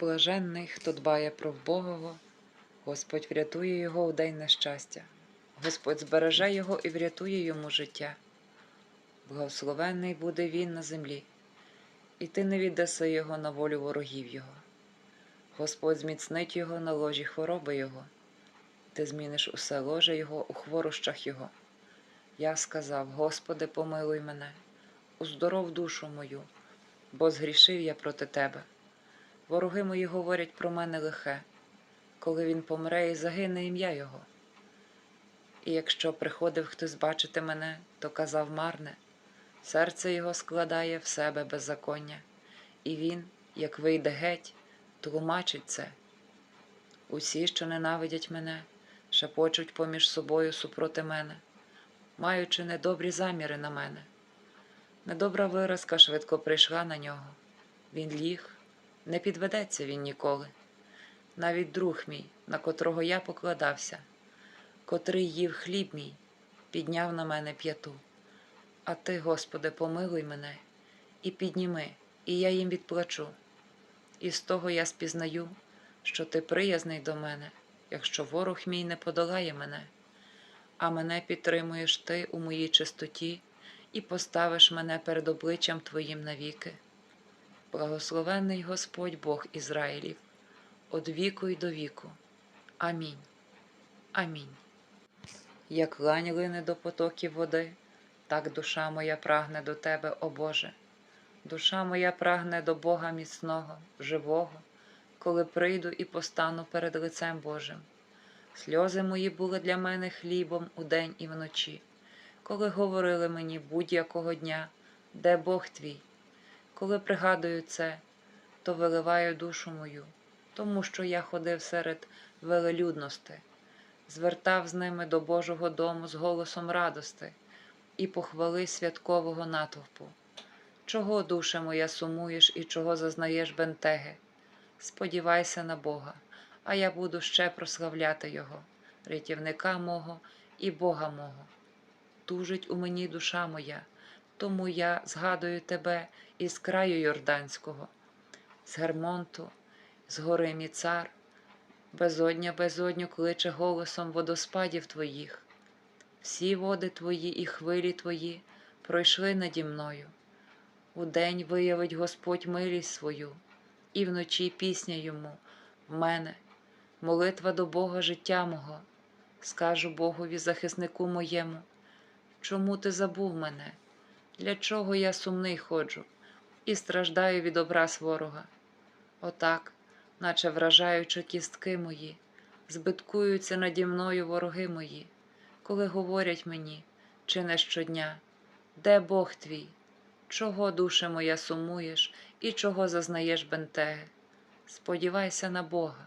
Блаженний, хто дбає про вбогого, Господь врятує його у день нещастя, Господь збереже його і врятує йому життя. Благословенний буде він на землі, і ти не віддаси його на волю ворогів його. Господь зміцнить його на ложі хвороби його, ти зміниш усе ложе його у хворощах його. Я сказав: Господи, помилуй мене, уздоров душу мою, бо згрішив я проти тебе. Вороги мої говорять про мене лихе, коли він помре і загине ім'я його. І якщо приходив хтось бачити мене, то казав марне, серце його складає в себе беззаконня, і він, як вийде геть, тлумачить це. Усі, що ненавидять мене, шепочуть поміж собою супроти мене, маючи недобрі заміри на мене. Недобра виразка швидко прийшла на нього. Він ліг, не підведеться він ніколи. Навіть друг мій, на котрого я покладався, котрий їв хліб мій, підняв на мене п'яту. А ти, Господи, помилуй мене і підніми, і я їм відплачу. І з того я спізнаю, що ти приязний до мене, якщо ворог мій не подолає мене, а мене підтримуєш ти у моїй чистоті і поставиш мене перед обличчям Твоїм навіки. Благословенний Господь Бог Ізраїлів, од віку й до віку. Амінь. Амінь. Як лань лине до потоків води, так душа моя прагне до Тебе, о Боже. Душа моя прагне до Бога міцного, живого, коли прийду і постану перед лицем Божим. Сльози мої були для мене хлібом удень і вночі, коли говорили мені будь-якого дня, де Бог твій. Коли пригадую це, то виливаю душу мою, тому що я ходив серед велелюдності, звертав з ними до Божого дому з голосом радости і похвали святкового натовпу. Чого, душа моя, сумуєш і чого зазнаєш бентеги? Сподівайся на Бога, а я буду ще прославляти Його, рятівника мого і Бога мого. Тужить у мені душа моя, тому я згадую тебе із краю Йорданського, з Гермонту, з гори Міцар, безодня безодню кличе голосом водоспадів твоїх. Всі води твої і хвилі твої пройшли наді мною. Удень виявить Господь милість свою, і вночі пісня йому в мене, молитва до Бога життя мого. Скажу Богові, захиснику моєму, чому ти забув мене? Для чого я сумний ходжу і страждаю від образ ворога? Отак, наче вражаючи кістки мої, збиткуються наді мною вороги мої, коли говорять мені, чи не щодня, де Бог твій? Чого, душе моя, сумуєш і чого зазнаєш бентеги? Сподівайся на Бога,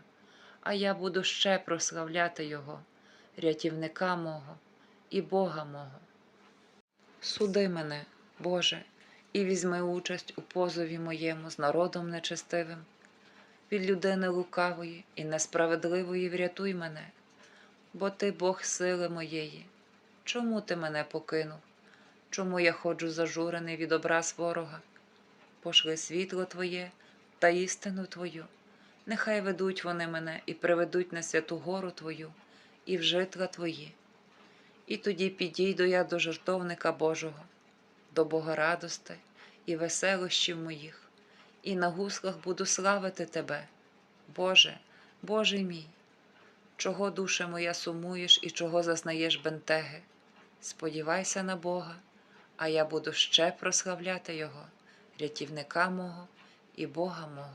а я буду ще прославляти Його, рятівника мого і Бога мого. Суди мене, Боже, і візьми участь у позові моєму з народом нечестивим. Від людини лукавої і несправедливої врятуй мене, бо ти Бог сили моєї. Чому ти мене покинув? Чому я ходжу зажурений від образ ворога? Пошли світло Твоє та істину Твою, нехай ведуть вони мене і приведуть на святу гору Твою і в житла Твої. І тоді підійду я до жертовника Божого, до Бога радости і веселощів моїх, і на гуслах буду славити Тебе, Боже, Боже мій, чого душа моя сумуєш і чого зазнаєш бентеги. Сподівайся на Бога, а я буду ще прославляти Його, рятівника мого і Бога мого.